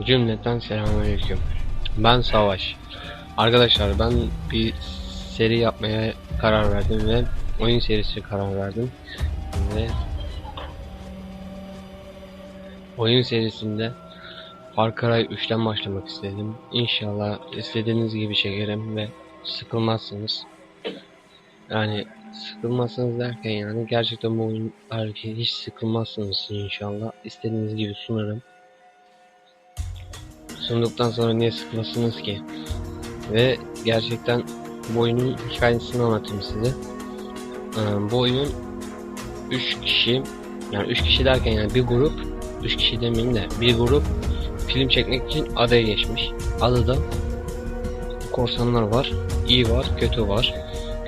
Cümleten selamünaleyküm. Ben Savaş. Arkadaşlar ben bir seri yapmaya karar verdim ve oyun serisi karar verdim. Ve oyun serisinde Far Cry 3'ten başlamak istedim. İnşallah istediğiniz gibi çekerim ve sıkılmazsınız. Yani sıkılmazsınız derken yani gerçekten bu oyun hiç sıkılmazsınız inşallah. İstediğiniz gibi sunarım. Sunduktan sonra niye sıkmasınız ki? Ve gerçekten bu oyunun hikayesini anlatayım size. Ee, bu oyun 3 kişi yani 3 kişi derken yani bir grup 3 kişi demeyeyim de bir grup film çekmek için adaya geçmiş. Adada korsanlar var. iyi var, kötü var.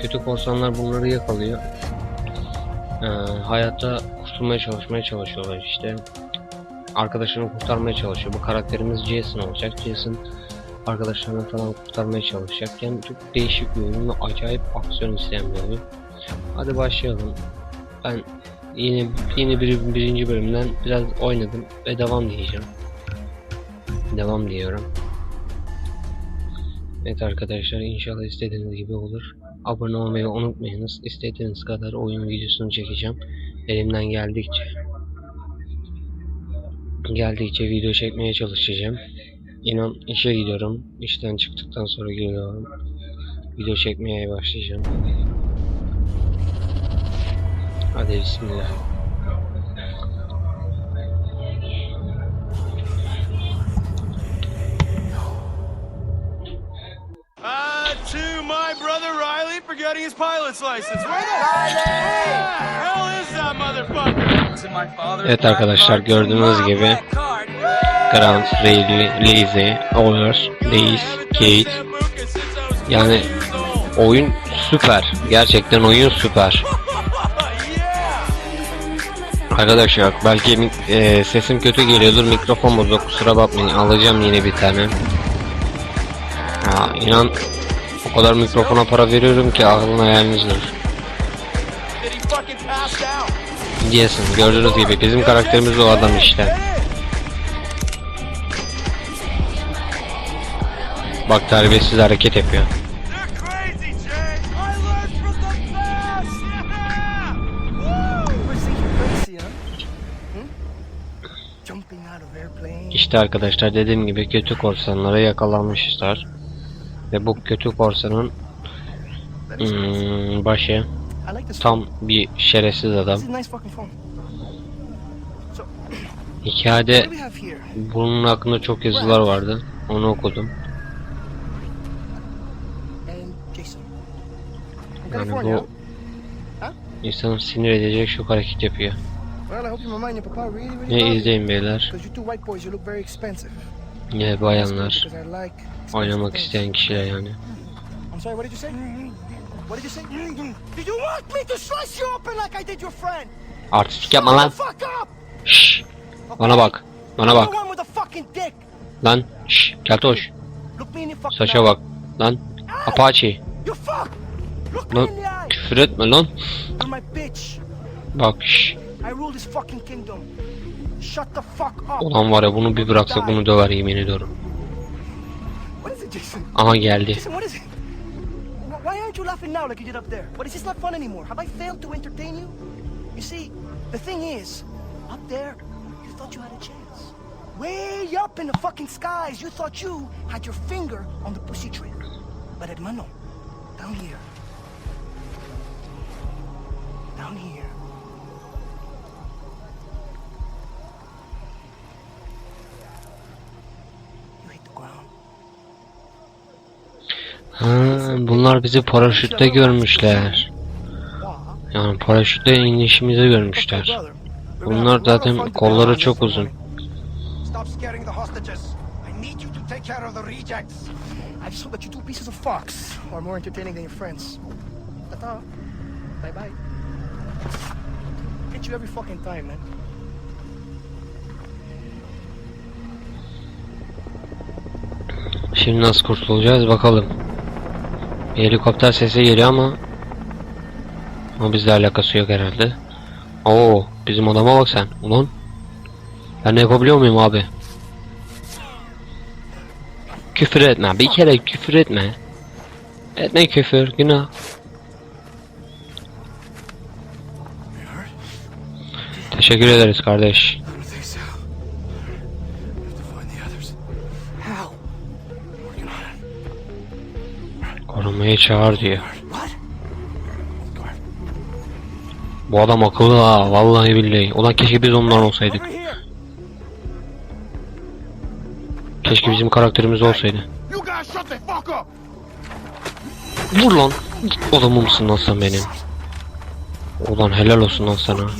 Kötü korsanlar bunları yakalıyor. Ee, hayatta kurtulmaya çalışmaya çalışıyorlar işte arkadaşlarını kurtarmaya çalışıyor. Bu karakterimiz Jason olacak. Jason arkadaşlarını falan kurtarmaya çalışacak. Yani çok değişik bir oyun ve acayip aksiyon isteyen bir oyun. Hadi başlayalım. Ben yine yine bir, birinci bölümden biraz oynadım ve devam diyeceğim. Devam diyorum. Evet arkadaşlar inşallah istediğiniz gibi olur. Abone olmayı unutmayınız. İstediğiniz kadar oyun videosunu çekeceğim. Elimden geldikçe geldikçe video çekmeye çalışacağım. İnan işe gidiyorum. İşten çıktıktan sonra geliyorum. Video çekmeye başlayacağım. Hadi bismillah. Getting his pilot's license. Where the hell is that motherfucker? Evet arkadaşlar gördüğünüz gibi Grant, Riley, Lizzie, Oliver, Reis, Kate yani oyun süper. Gerçekten oyun süper. Arkadaşlar belki e, sesim kötü geliyordur mikrofon bozuk kusura bakmayın alacağım yine bir tane. Ya inan o kadar mikrofona para veriyorum ki aklın pass out? Diyesin gördüğünüz gibi bizim karakterimiz o adam işte. Bak terbiyesiz hareket yapıyor. İşte arkadaşlar dediğim gibi kötü korsanlara yakalanmışlar. Ve bu kötü korsanın hmm, başı tam bir şerefsiz adam. Hikayede bunun hakkında çok yazılar vardı. Onu okudum. Yani bu insanı sinir edecek şu hareket yapıyor. Ne izleyin beyler. Ne bayanlar. Like expensive Oynamak isteyen kişiler yani. I'm sorry, what did you say? What did you say? Did you want me to slice you open like I did your friend? Artistik yapma lan. Şşş. Bana bak. Bana bak. Lan. Şşş. Keltoş. Eye. bak. Lan. Apache. Lan. Küfür etme lan. Bak şşş. I rule this fucking kingdom. Ulan var ya bunu bir bıraksak bunu döver yemin ediyorum. Aha geldi. Why aren't you laughing now like you did up there? What is this not fun anymore? Have I failed to entertain you? You see, the thing is, up there, you thought you had a chance. Way up in the fucking skies, you thought you had your finger on the pussy trigger. But hermano, down here, down here, Ha, bunlar bizi paraşütte görmüşler. Yani paraşütle inişimizi görmüşler. Bunlar zaten kolları çok uzun. Şimdi nasıl kurtulacağız bakalım. Helikopter sesi geliyor ama ama bizle alakası yok herhalde. Oo, bizim adama bak sen. Ulan. Ben de yapabiliyor muyum abi? Küfür etme. Bir kere küfür etme. Etme küfür. Günah. Teşekkür ederiz kardeş. Korumayı çağır diyor. Bu adam akıllı ha. Vallahi billahi. Ulan keşke biz ondan olsaydık. Keşke bizim karakterimiz olsaydı. Vur lan. Adamımsın lan sen benim. Ulan helal olsun lan sana.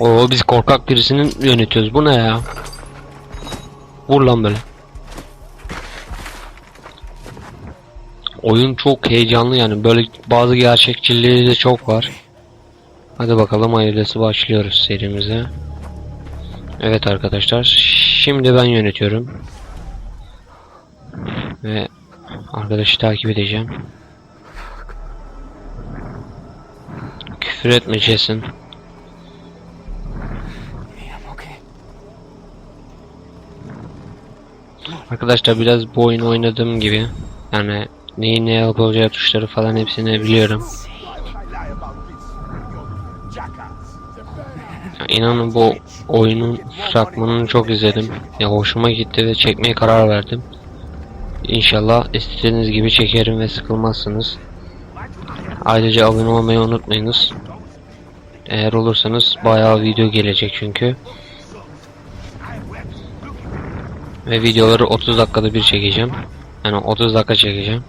Oo biz korkak birisinin yönetiyoruz. Bu ne ya? Vur lan böyle. Oyun çok heyecanlı yani böyle bazı gerçekçiliği de çok var. Hadi bakalım hayırlısı başlıyoruz serimize. Evet arkadaşlar şimdi ben yönetiyorum. Ve arkadaşı takip edeceğim. Küfür etme Jason. Arkadaşlar biraz bu oyunu oynadığım gibi yani neyi ne yapacağı tuşları falan hepsini biliyorum. Ya inanın bu oyunun fragmanını çok izledim. Ya hoşuma gitti ve çekmeye karar verdim. İnşallah istediğiniz gibi çekerim ve sıkılmazsınız. Ayrıca abone olmayı unutmayınız. Eğer olursanız bayağı video gelecek çünkü. Ve videoları 30 dakikada bir çekeceğim. Yani 30 dakika çekeceğim.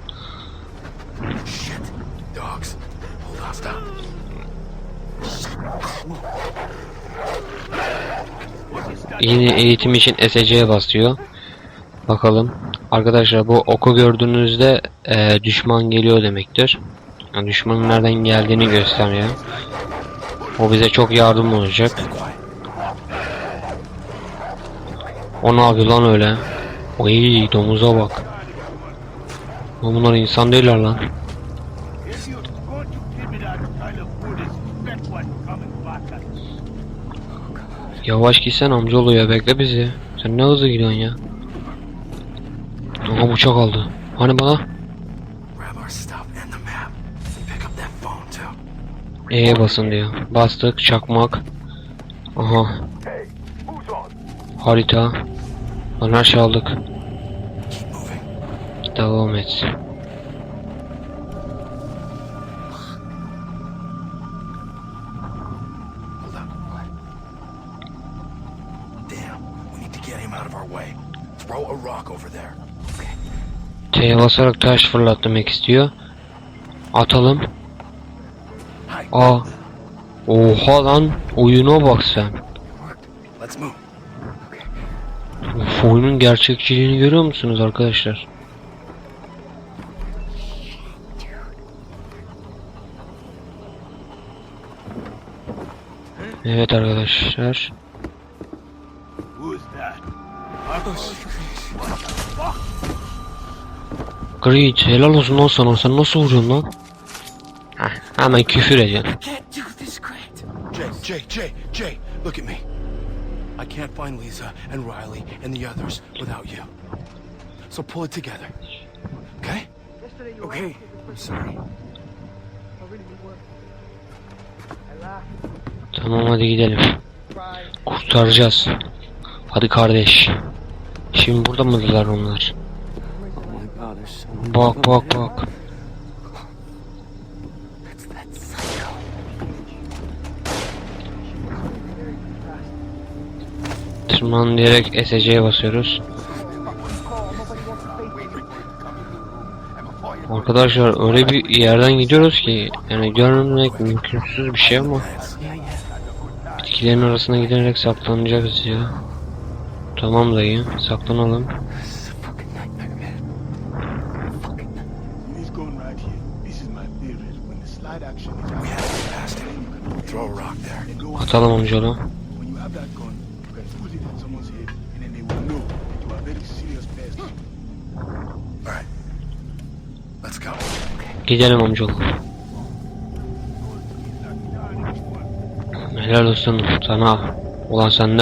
Shit. Dogs. Hold stop. Yeni eğitim için SC'ye basıyor. Bakalım. Arkadaşlar bu oku gördüğünüzde eee, düşman geliyor demektir. Yani düşmanın nereden geldiğini gösteriyor. O bize çok yardım olacak. O ne yapıyor lan öyle? Oy domuza bak. Lan Bunlar insan değiller lan. Yavaş gitsen amcaoğlu ya bekle bizi. Sen ne hızlı gidiyorsun ya. Aha bıçak aldı. Hani bana? E'ye basın diyor. Bastık çakmak. Aha. Harita. Lan her şey aldık. Devam et. Hold up. Damn. We need to get him out of our way. Throw a rock over there. T'ye basarak taş fırlat demek istiyor. Atalım. Aa. Oha lan. Oyuna bak sen. Uf, oyunun gerçekçiliğini görüyor musunuz arkadaşlar? Evet arkadaşlar. Who's that? Great helal olsun lan sana sen nasıl vuruyorsun lan? Heh, hemen küfür ediyorsun. Can't do this, Grant. Jay, Jay, Jay, Jay, look at me. I can't find Lisa and Riley and the others without you. So pull it together. Okay? Okay. I'm sorry. Tamam hadi gidelim. Kurtaracağız. Hadi kardeş. Şimdi burada mıdırlar onlar? Bak bak bak. Tırman diyerek SC'ye basıyoruz. Arkadaşlar öyle bir yerden gidiyoruz ki yani görmemek mümkünsüz bir şey ama bitkilerin arasına giderek saklanacağız ya. Tamam dayı saklanalım. Atalım amcaoğlu. When you Helal olsun sana. Ulan sen ne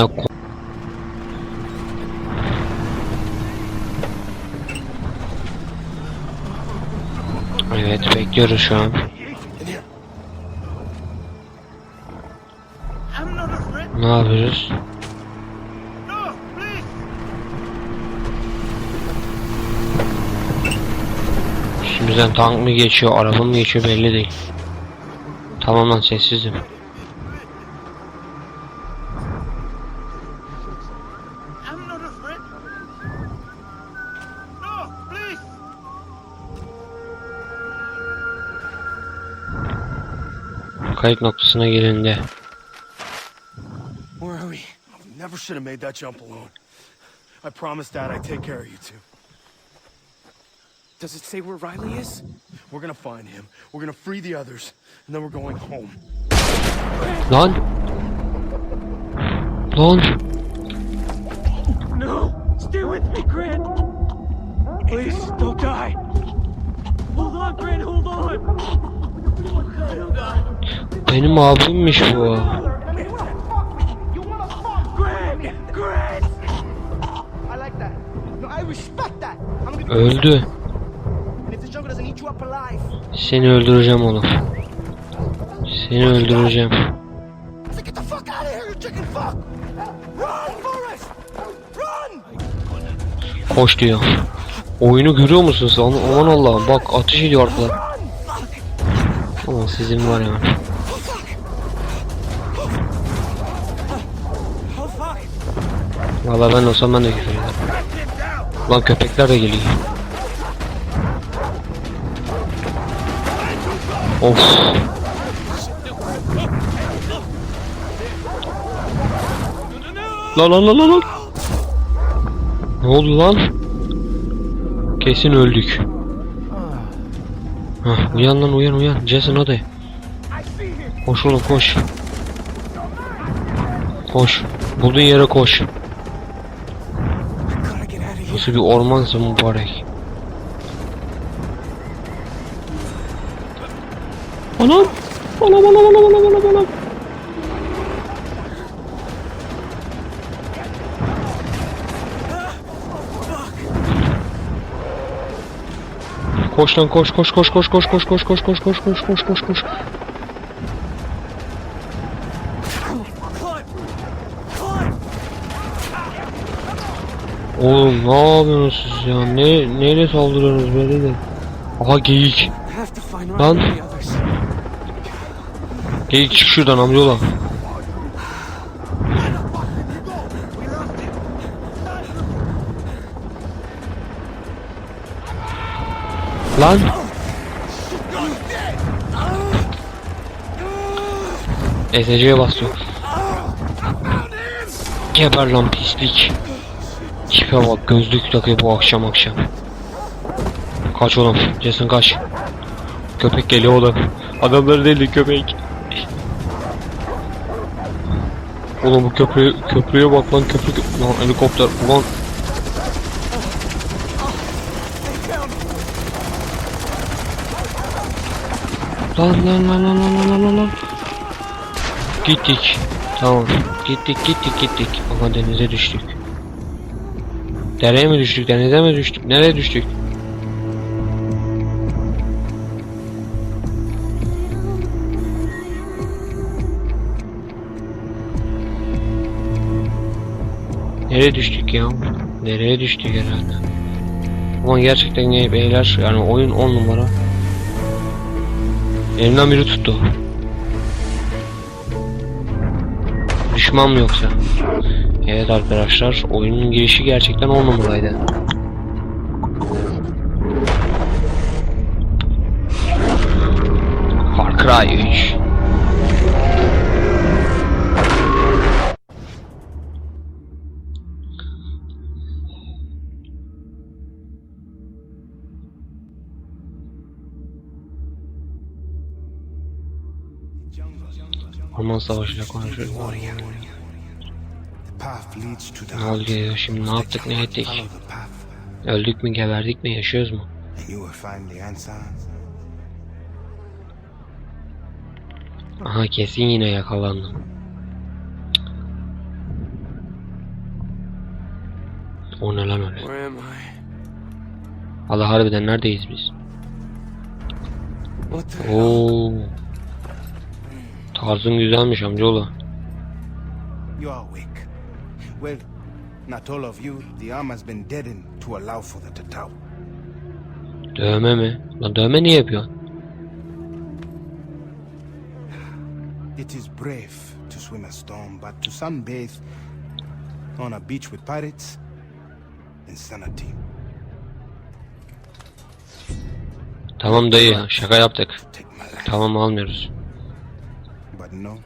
Evet bekliyoruz şu an. Ne yapıyoruz? Şimdiden tank mı geçiyor, araba mı geçiyor belli değil. Tamam lan sessizim. Kayıt noktasına gelindi. Where are we? Never should have made that jump alone. I promised Dad I'd take care of you two. Does it say where Riley is? We're gonna find him. We're gonna free the others, and then we're going home. Lan! Lan! No! Stay with me, Grant! Please, don't die! Hold on, Grant, hold on! Benim abimmiş bu. Öldü. Seni öldüreceğim oğlum. Seni öldüreceğim. Hoş diyor. Oyunu görüyor musunuz? Aman Allah'ım bak ateş ediyor arkadan. Sizin var ya. Valla ben olsam ben de küfür. Lan köpekler de geliyor. Of. Lan lan lan lan lan. Ne oldu lan? Kesin öldük. Hah, uyan lan uyan uyan. Jason hadi. Koş oğlum koş. Koş. Bulduğun yere koş. Nasıl bir ormansa mübarek. Anam! Anam anam anam anam anam anam. Koş lan koş koş koş koş koş koş koş koş koş koş koş koş koş koş. Oğlum ne yapıyorsunuz siz ya? Ne neyle saldırıyorsunuz böyle de? Aha geyik. Lan. Geyik çık şuradan amcaoğlu. Lan. SC'ye basıyor. Geber lan pislik. Tipe bak gözlük takıyor bu akşam akşam. Kaç oğlum Jason kaç. Köpek geliyor oğlum. Adamları değil köpek. Oğlum bu köprü köprüye bak lan köprü lan helikopter ulan Lan lan lan lan lan lan lan lan. Gittik. Tamam. Gittik gittik gittik. Ama denize düştük. Dereye mi düştük denize mi düştük? Nereye düştük? Nereye düştük ya? Nereye düştük herhalde? Ama gerçekten beyler yani oyun 10 numara. Elimden biri tuttu. Düşman mı yoksa? Evet arkadaşlar oyunun girişi gerçekten 10 numaraydı. Far Cry 3 Balkan Savaşı'nda konuşuruz. Ne oluyor şimdi ne yaptık ne ettik? Öldük mü geberdik mi yaşıyoruz mu? Aha kesin yine yakalandım. O ne lan öyle? Allah harbiden neredeyiz biz? Oo. Tarzın güzelmiş amcaoğlu. You are awake. Well, not all of you. The arm has been deadened to allow for the Tatao. Dövme mi? Lan dövme niye yapıyorsun? It is brave to swim a storm, but to sunbathe on a beach with pirates, insanity. Tamam dayı şaka yaptık. Tamam almıyoruz. No,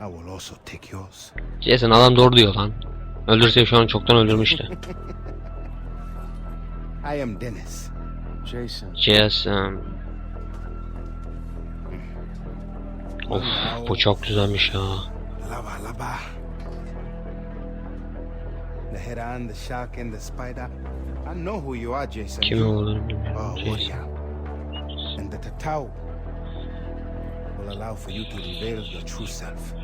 I will also take yours. Jason adam doğru diyor lan. Öldürse şu an çoktan öldürmüştü. I am Dennis. Jason. Jason. Of bu çok güzelmiş ya. Lava lava. The heron, the shark, and the spider. I know who you are, Jason. Kim olduğunu bilmiyorum. a Jason. And the Tatao will allow for you to reveal your true self.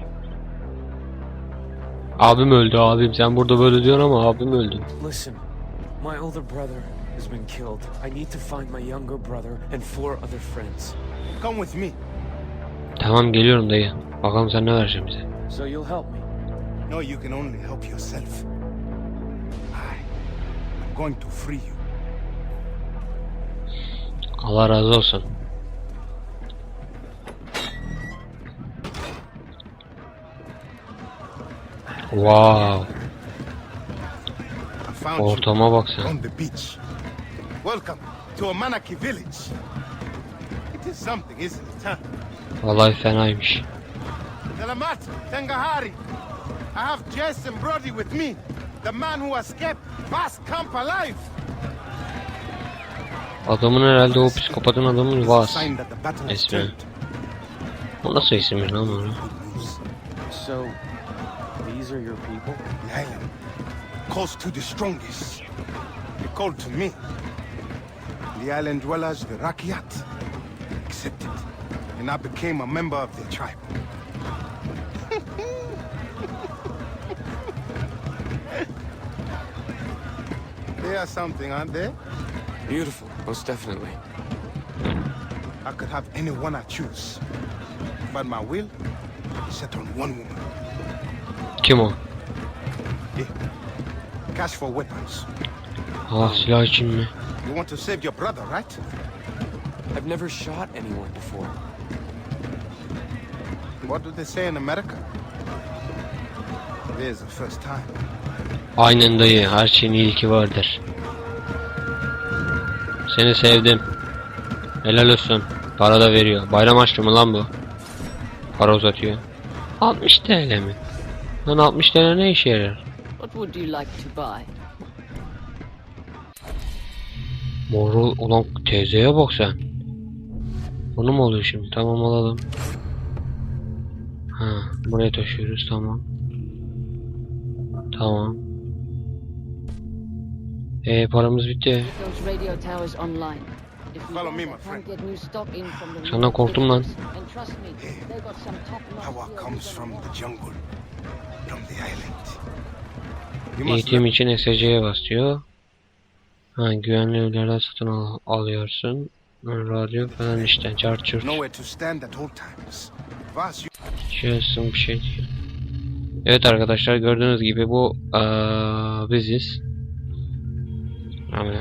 Abim öldü abim. Sen burada böyle diyorsun ama abim öldü. Listen, my older brother has been killed. I need to find my younger brother and four other friends. Come with me. Tamam geliyorum dayı. Bakalım sen ne vereceksin bize. So you'll help me. No, you can only help yourself. I am going to free you. Allah razı olsun. Wow. Ortama bak sen. on the beach. Welcome to Amanaki village. It is something, isn't it, huh? Vallahi fenaymış. Delamat, Tengahari. I have Jason Brody with me. The man who escaped Vas Camp alive. Adamın herhalde o psikopatın adamın It's a Vas. sign that the battle is Esme. turned. O nasıl isimmiş lan news. So, these are your people? The island calls to the strongest. They called to me. The island dwellers, the Rakyat, accepted. And I became a member of their tribe. they are something, aren't they? Beautiful, most definitely. I could have anyone I choose. But my will is set on one woman. Kim o? Cash for weapons. Ah silah için mi? You want to save your brother, right? I've never shot anyone before. What do they say in America? There's the first time. Aynen dayı. Her şeyin ilki vardır. Seni sevdim. Helal olsun. Para da veriyor. Bayram açtı mı lan bu? Para uzatıyor. 60 TL mi? Lan 60 TL ne işe yarar? What would you like to buy? Moru ulan teyzeye bak sen. Bunu mu oluyor şimdi? Tamam alalım. Ha, buraya taşıyoruz tamam. Tamam. Ee paramız bitti. Senden korktum lan. Eğitim için SC'ye bas diyor. Ha, güvenli evlerden satın al alıyorsun. Radyo falan işte. Çart çurt. Şurasın bir şey diyor. Evet arkadaşlar gördüğünüz gibi bu eee, biziz. Yani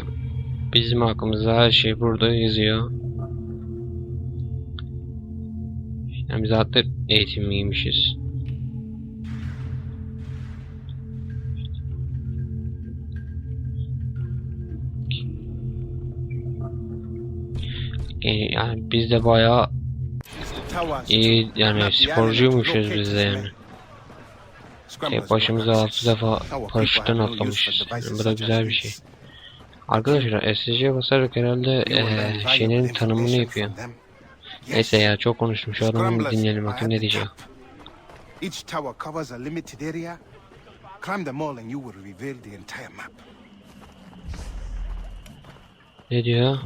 bizim hakkımızda her şey burada yazıyor. Yani biz hatta eğitimliymişiz. Yani- Yani biz de bayağı iyi yani sporcuymuşuz biz de yani. Tek başımıza broke altı access. defa Our people paraşütten atlamışız. devices Bu da güzel bir şey. Arkadaşlar SC'ye basarak herhalde valuable şeyinin tanımını yapıyor. Neyse ya çok konuştum şu adamı dinleyelim bakayım ne diyecek. Each tower covers a limited area. Climb them all and you will reveal the entire map. Ne diyor?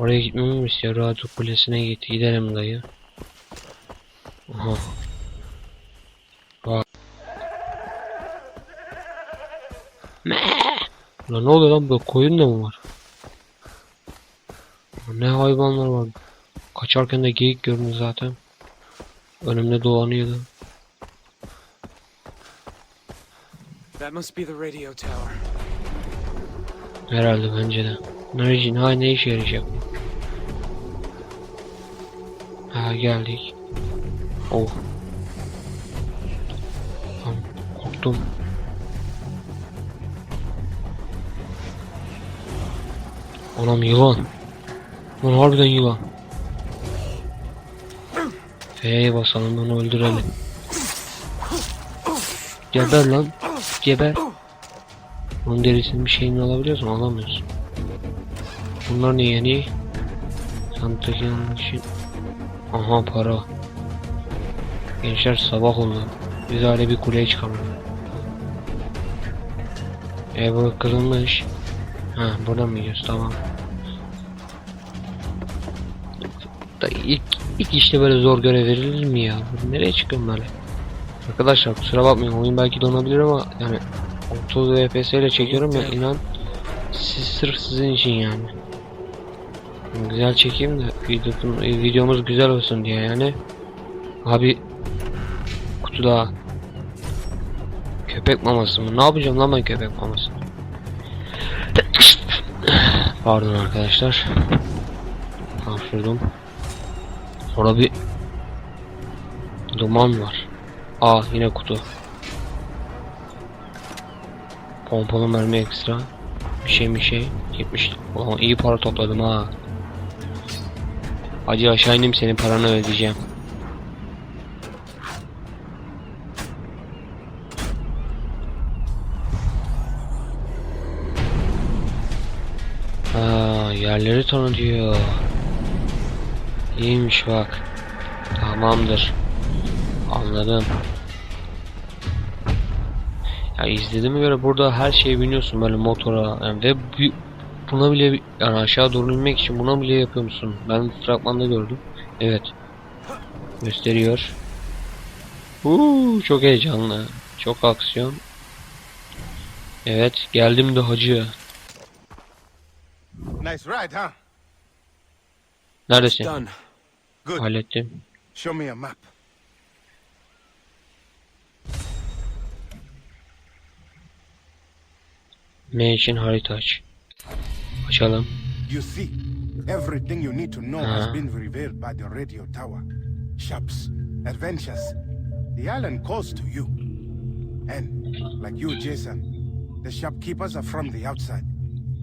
Oraya gitmemi mi istiyor? Radyo kulesine git. Gidelim dayı. Aha. Bak. Lan ne oluyor lan bu koyun da mı var? Ne hayvanlar var. Kaçarken de geyik gördüm zaten. Önümde dolanıyordu. That must be the radio tower. Herhalde bence de. Ne, ne, ne işe yarayacak bu? Ha geldik. Oh. Tamam, korktum. Anam yılan. Lan harbiden yılan. F'ye basalım onu öldürelim. Geber lan. Geber. Onun derisinin bir şeyini alabiliyorsun alamıyorsun. Bunlar ne yani? Santık yanlış için. Aha para. Gençler sabah oldu. Biz hala bir kuleye çıkamadık. E bu kırılmış. Ha buradan mı gidiyoruz tamam. Da ilk, ilk işte böyle zor görev verilir mi ya? Nereye çıkıyorum böyle? Arkadaşlar kusura bakmayın oyun belki donabilir ama yani 30 FPS ile çekiyorum ya inan siz sırf sizin için yani. Güzel çekeyim de videomuz, videomuz güzel olsun diye yani. Abi kutu daha. Köpek maması mı? Ne yapacağım lan ben köpek maması? Pardon arkadaşlar. Hapşırdım. Orada bir duman var. Aa yine kutu. Pompalı mermi ekstra. Bir şey bir şey. 70. Ulan iyi para topladım ha. Hadi aşağı ineyim senin paranı ödeyeceğim. Aa, yerleri tanıtıyor. İyiymiş bak. Tamamdır. Anladım. Ya izlediğime göre burada her şeyi biniyorsun böyle motora yani ve buna bile yani aşağı doğru inmek için buna bile yapıyor musun? Ben fragmanda gördüm. Evet. Gösteriyor. Uuu çok heyecanlı. Çok aksiyon. Evet geldim de hacı. Nice ride, huh? Neredesin? Done. Good. Hallettim. Show me a map. Ne için harita aç? You see, everything you need to know has Uh-huh. been revealed by the radio tower. Shops, adventures. The island calls to you. And, like you, Jason, the shopkeepers are from the outside.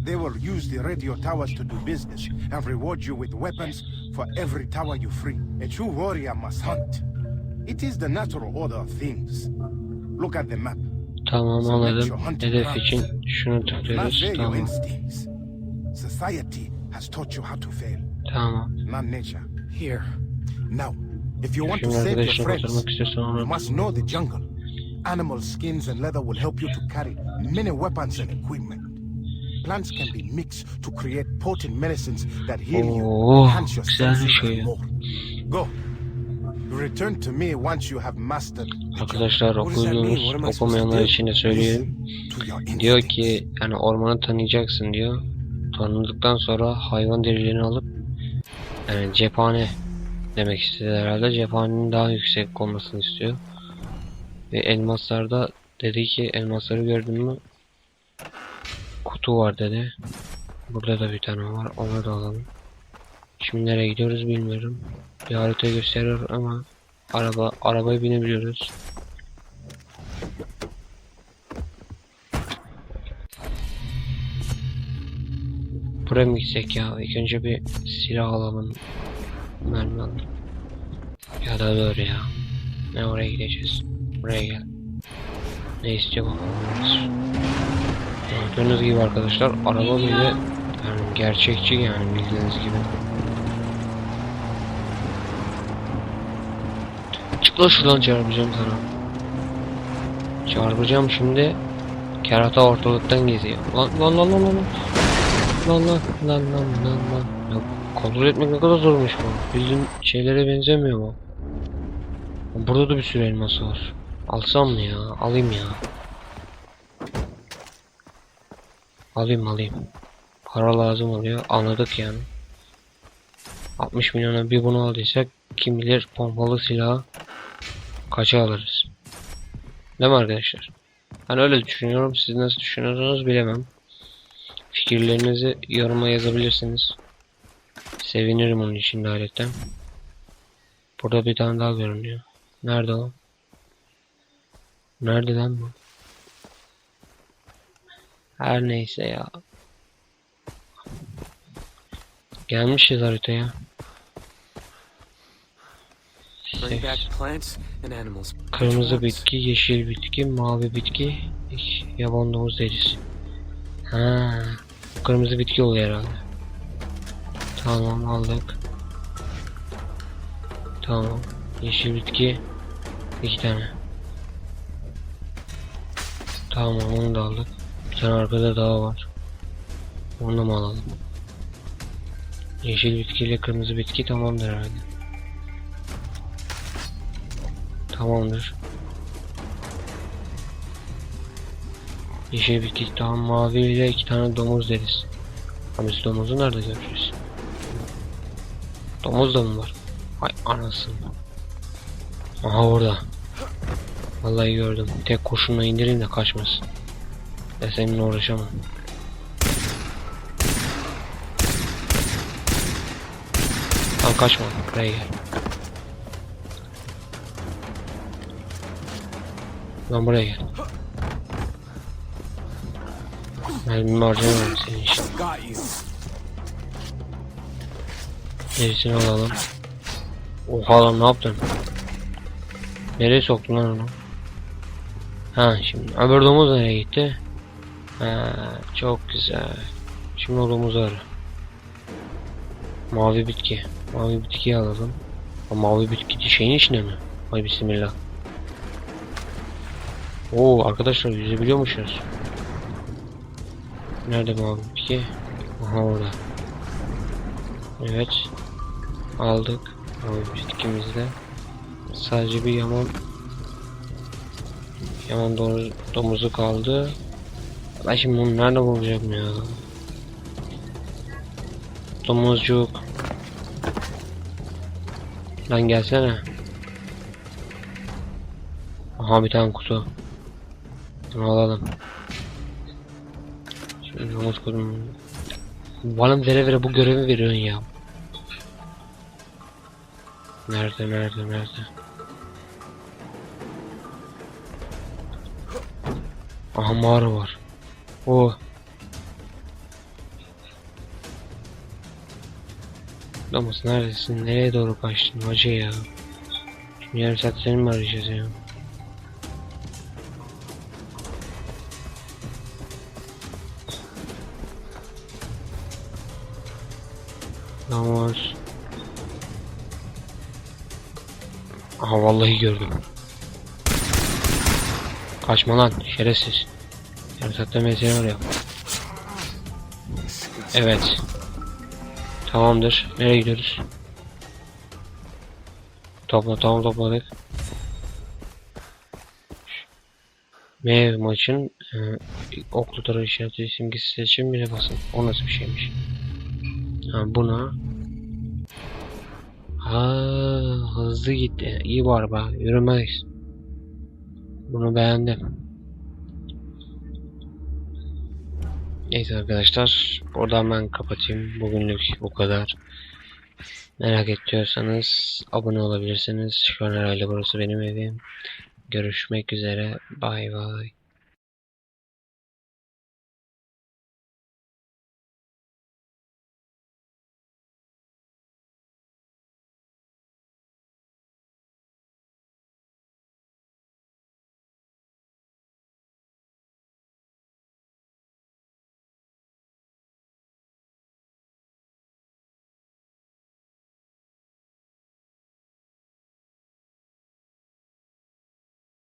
They will use the radio towers to do business and reward you with weapons for every tower you free. A true warrior must hunt. It is the natural order of things. Look at the map. Tamam anladım. Hedef için şunu tıklıyoruz. Tamam. Society has taught you how to fail, Tamam. not nature. Here. Now, if you want to save your friends, you must know the jungle. Animal skins and leather will help you to carry many weapons and equipment. Plants can be mixed to create potent medicines that heal you, Oo, enhance your senses and ya. more. Go. Return to me once you have mastered. Arkadaşlar okuduğunuz okumayanlar için de söyleyeyim. Diyor ki yani ormanı tanıyacaksın diyor. Tanıdıktan sonra hayvan derilerini alıp yani cephane demek istedi herhalde. Cephanenin daha yüksek olmasını istiyor. Ve elmaslarda dedi ki elmasları gördün mü? Kutu var dedi. Burada da bir tane var. Onu da alalım. Şimdi nereye gidiyoruz bilmiyorum. Bir harita gösteriyor ama araba arabaya binebiliyoruz. Buraya mı gitsek ya? İlk önce bir silah alalım. Mermi alalım. Ya da dur ya. Ne oraya gideceğiz? Buraya gel. Ne istiyor bakalım. Gördüğünüz gibi arkadaşlar araba bile yani gerçekçi yani bildiğiniz gibi. Çık lan şuradan çarpacağım sana. Çarpacağım şimdi. Kerata ortalıktan geziyor. Lan lan lan lan lan. Lan lan lan lan lan lan. Ya kontrol etmek ne kadar zormuş bu. Bildiğin şeylere benzemiyor bu. Burada da bir sürü elması var. Alsam mı ya? Alayım ya. Alayım alayım. Para lazım oluyor. Anladık yani. 60 milyona bir bunu aldıysak kim bilir pompalı silahı kaça alırız. Değil mi arkadaşlar? Ben öyle düşünüyorum. Siz nasıl düşünüyorsunuz bilemem. Fikirlerinizi yoruma yazabilirsiniz. Sevinirim onun için de aletten. Burada bir tane daha görünüyor. Nerede o? Nerede lan bu? Her neyse ya. Gelmişiz haritaya. Kırmızı bitki, yeşil bitki, mavi bitki, yaban domuz derisi. Ha, kırmızı bitki oluyor herhalde. Tamam aldık. Tamam. Yeşil bitki iki tane. Tamam onu da aldık. Bir tane arkada daha var. Onu da mı alalım? Yeşil bitki ile kırmızı bitki tamamdır herhalde. Tamamdır. Yeşil bitki tamam mavi ile iki tane domuz deriz. Ama biz domuzu nerede göreceğiz? Domuz da mı var? Ay anasını. Aha orada. Vallahi gördüm. Tek kurşunla indireyim de kaçmasın. Ya seninle uğraşamam. Tamam kaçma. Buraya gel. Lan buraya gel. Mermimi harcayamam senin için. Gerisini alalım. Oha lan ne yaptın? Nereye soktun lan onu? Ha şimdi öbür domuz nereye gitti? Ha çok güzel. Şimdi o domuzu ara. Mavi bitki. Mavi bitkiyi alalım. O mavi bitki şeyin içinde mi? Ay bismillah. Oo arkadaşlar yüzebiliyormuşuz. Nerede mavi bitki? Aha orada. Evet. Aldık. Mavi bitkimizi de. Sadece bir yaman yaman domuz, domuzu kaldı. Ben şimdi bunu nerede bulacağım ya? Domuzcuk. Lan gelsene. Aha bir tane kutu. Bunu alalım. Domuz kutum. Bana vere vere bu görevi veriyorsun ya. Nerede nerede nerede? Aha mağara var. O. Domuz neredesin? Nereye doğru kaçtın hacı ya? Şimdi yarım saat seni mi arayacağız ya? Domuz. Aha vallahi gördüm. Kaçma lan şerefsiz. Saatte mesele var ya. Evet. Tamamdır. Nereye gidiyoruz? Topla tamam topladık. M maçın e, oklu tara işareti simgesi seçim bile basın. O nasıl bir şeymiş? Ha buna Ha hızlı gitti. İyi bu araba. Yürümez. Bunu beğendim. Neyse arkadaşlar. Buradan ben kapatayım. Bugünlük bu kadar. Merak ediyorsanız abone olabilirsiniz. Şu an herhalde burası benim evim. Görüşmek üzere. Bay bay.